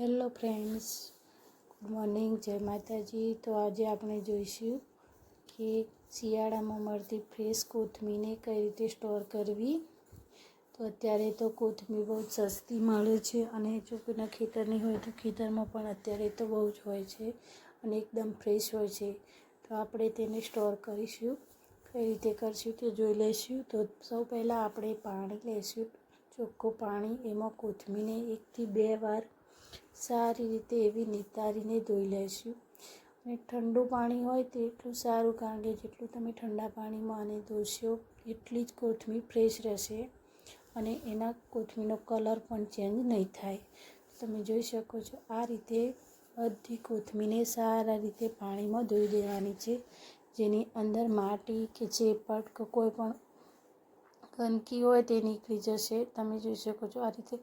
Hello friends, good morning, જય માતાજી. તો આજે આપણે જોઈશું કે શિયાળામાં મળતી ફ્રેશ કોથમીરને કઈ રીતે સ્ટોર કરવી. તો અત્યારે તો કોથમીર બહુ જ સસ્તી મળે છે અને જો કોઈના ખેતરની હોય તો ખેતરમાં પણ અત્યારે તો બહુ જ હોય છે અને એકદમ ફ્રેશ હોય છે. તો આપણે તેને સ્ટોર કરીશું. કઈ રીતે કરશું તે જોઈ લઈશું. તો સૌ પહેલાં આપણે પાણી લઈશું. ચોખ્ખું પાણી, એમાં કોથમીરને એકથી બે વાર સારી રીતે એવી નિતારીને ધોઈ લઈશું અને ઠંડુ પાણી હોય તો એટલું સારું, કારણ કે જેટલું તમે ઠંડા પાણીમાં આને ધોશો, એટલી જ કોથમીર ફ્રેશ રહેશે અને એના કોથમીરનો કલર પણ ચેન્જ નહીં થાય. તમે જોઈ શકો છો, આ રીતે બધી કોથમીરને સારા રીતે પાણીમાં ધોઈ દેવાની છે, જેની અંદર માટી કે ચેપટ કે કોઈ પણ ગંદકી હોય તે નીકળી જશે તમે જોઈ શકો છો, આ રીતે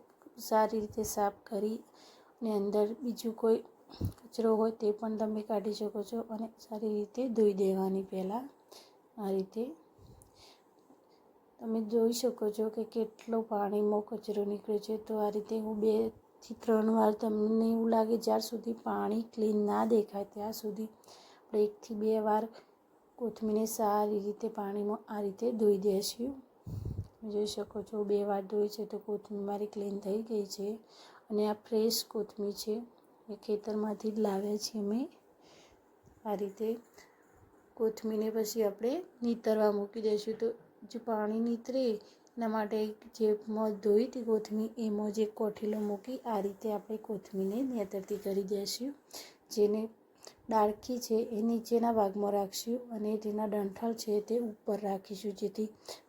સારી રીતે સાફ કરી અને અંદર બીજું કોઈ કચરો હોય તે પણ તમે કાઢી શકો છો અને સારી રીતે ધોઈ દેવાની પહેલાં. આ રીતે તમે જોઈ શકો છો કે કેટલો પાણીમાં કચરો નીકળે છે. તો આ રીતે હું બેથી ત્રણ વાર તમને એવું લાગે જ્યાં સુધી પાણી ક્લીન ના દેખાય ત્યાં સુધી આપણે એકથી બે વાર કોથમીરને સારી રીતે પાણીમાં આ રીતે ધોઈ દેશું. જોઈ શકો છો બે વાર ધોઈ છે તો કોથમીર મારી ક્લીન થઈ ગઈ છે. અને આ ફ્રેશ કોથમીર છે, એ ખેતરમાંથી જ લાવ્યા છીએ અમે. આ રીતે કોથમીરને પછી આપણે નીતરવા મૂકી દઈશું. તો જે પાણી નીતરે, એના માટે જે મધ ધોઈ હતી કોથમીર, એમાં જે કોઠીલો મૂકી, આ રીતે આપણે કોથમીરને નેતરતી કરી દઈશું. જેને ડાળખી છે, એ નીચેના ભાગમાં રાખશું અને તેના ડંઠલ છે, તે ઉપર રાખીશું, જેથી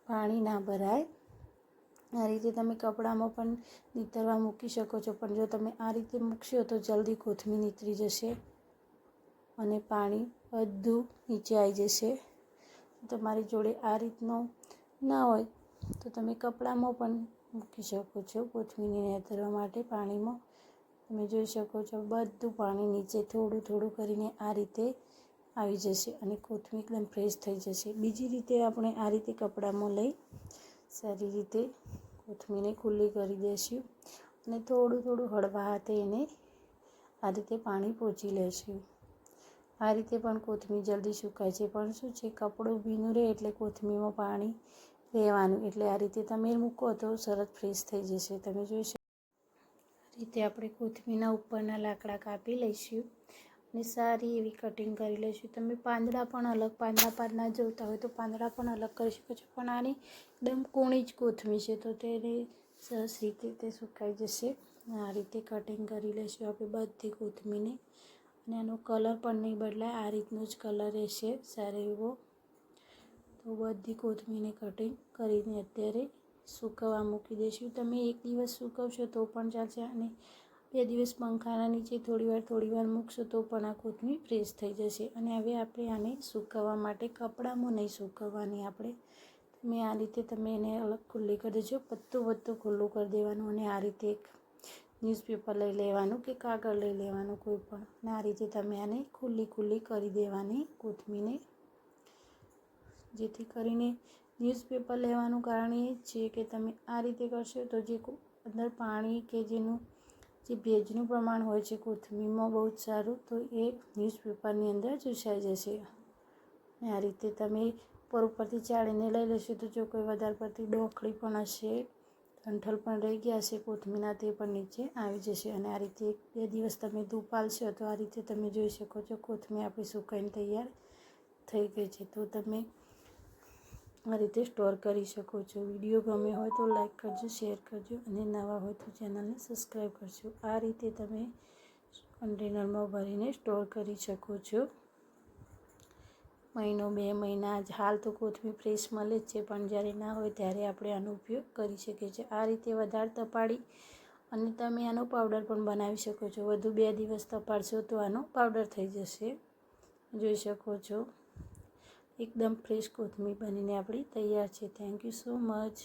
પાણી ના ભરાય. આ રીતે તમે કપડામાં પણ નીતરવા મૂકી શકો છો. પણ જો તમે આ રીતે મૂકશો તો જલ્દી કોથમી નીતરી જશે અને પાણી બધું નીચે આવી જશે. તમારી જોડે આ રીતનો ના હોય તો તમે કપડામાં પણ મૂકી શકો છો કોથમીને નેતરવા માટે પાણીમાં. તમે જોઈ શકો છો બધું પાણી નીચે થોડું થોડું કરીને આ રીતે આવી જશે અને કોથમી એકદમ ફ્રેશ થઈ જશે. બીજી રીતે આપણે આ રીતે કપડામાં લઈ સારી રીતે કોથમીરને ખુલ્લી કરી દઈશું અને થોડું થોડું હળવા હાથે એને આ રીતે પાણી પોચી લેશું. આ રીતે પણ કોથમીર જલ્દી સુકાય છે. પણ શું છે, કપડું ભીનું રહે એટલે કોથમીરમાં પાણી રહેવાનું. એટલે આ રીતે તમે મૂકો તો સરસ ફ્રેશ થઈ જશે. તમે જોઈ શકો. રીતે આપણે કોથમીરના ઉપરના લાકડા કાપી લઈશું. અને સારી એવી કટિંગ કરી લઈશું તમે પાંદડા પણ અલગ, પાંદડા પાંદડા જોતા હોય તો પાંદડા પણ અલગ કરી શકો છો. પણ આની એકદમ કૂણી જ કોથમી છે તો તેને સરસ રીતે તે સુકાઈ જશે. આ રીતે કટિંગ કરી લઈશું આપણે બધી કોથમીને અને આનો કલર પણ નહીં બદલાય, આ રીતનો જ કલર રહેશે. સારો એવો. તો બધી કોથમીરને કટિંગ કરીને અત્યારે સૂકવવા મૂકી દઈશું તમે એક દિવસ સૂકવશો તો પણ ચાલશે અને બે દિવસ પંખાના નીચે થોડીવાર થોડીવાર મૂકશો તો પણ આ કોથમીર ફ્રેશ થઈ જશે. અને હવે આપણે આને સૂકવવા માટે કપડામાં નહીં સૂકવવાની આપણે. તમે આ રીતે તમે એને અલગ ખુલ્લી કરી દેજો, પત્તું પત્તું ખુલ્લું કરી દેવાનું અને આ રીતે એક ન્યૂઝપેપર લઈ લેવાનું કે કાગળ લઈ લેવાનું કોઈ પણ. અને આ રીતે તમે આને ખુલ્લી ખુલ્લી કરી દેવાની કોથમીને જેથી કરીને ન્યૂઝપેપર લેવાનું કારણ એ છે કે તમે આ રીતે કરશો તો જે અંદર પાણી કે જેનું જે ભેજનું પ્રમાણ હોય છે કોથમીરમાં બહુ જ સારું, તો એ ન્યૂઝપેપરની અંદર ચૂસાઈ જશે. અને આ રીતે તમે પર ઉપરથી ચાળીને લઈ લેશો તો જો કોઈ વધારે પડતી ડોખળી પણ હશે, કંઠલ પણ રહી ગયા હશે, કોથમીના તે પણ નીચે આવી જશે. અને આ રીતે એક બે દિવસ તમે ધૂપ પાલશો તો આ રીતે તમે જોઈ શકો છો કોથમી આપણી સુકાઈને તૈયાર થઈ ગઈ છે. તો તમે આ રીતે સ્ટોર કરી શકો છો. વીડિયો ગમે હોય તો લાઈક કરજો, શેર કરજો અને નવા હોય તો ચેનલને સબસ્ક્રાઈબ કરજો. આ રીતે તમે કન્ટેનરમાં ભરીને સ્ટોર કરી શકો છો. મહિનો, બે મહિના હાલ તો કોથમીર ફ્રેશ મળે જ છે, પણ જ્યારે ના હોય ત્યારે આપણે આનો ઉપયોગ કરી શકીએ છીએ. આ રીતે વધારે તપાડી અને તમે આનો પાવડર પણ બનાવી શકો છો. વધુ બે દિવસ તપાડશો તો આનો પાવડર થઈ જશે. જોઈ શકો છો. એકદમ ફ્રેશ કોથમીર બનીને આપણી તૈયાર છે. Thank you so much